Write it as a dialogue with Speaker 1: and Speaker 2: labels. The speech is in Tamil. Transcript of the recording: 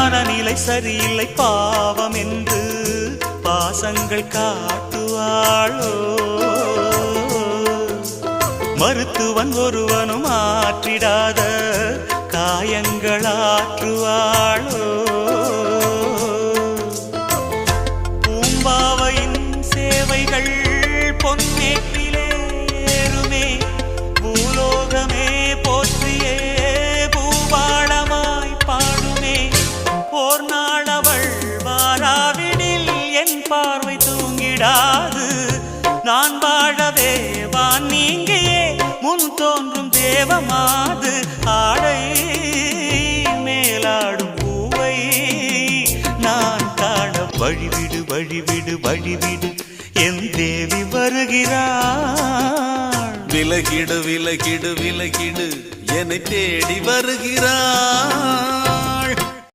Speaker 1: மனநிலை சரியில்லை பாவம் என்று பாசங்கள் காட்டுவாளோ. மருத்துவன் ஒருவனும் ஆற்றிடாத காயங்கள் ஆற்றுவாளோ. பூம்பாவையின் சேவைகள் பொன்னேற்றி பார்வை தூங்கிடாது. நான் வாழவே வான் நீங்கியே முன் தோன்றும் தேவமாது. ஆடை மேலாடும் பூவை நான் காண வழிவிடு வழிவிடு வழிவிடு. என் தேவி வருகிறாள்.
Speaker 2: விலகிடு விலகிடு விலகிடு. என்னை தேடி வருகிறான்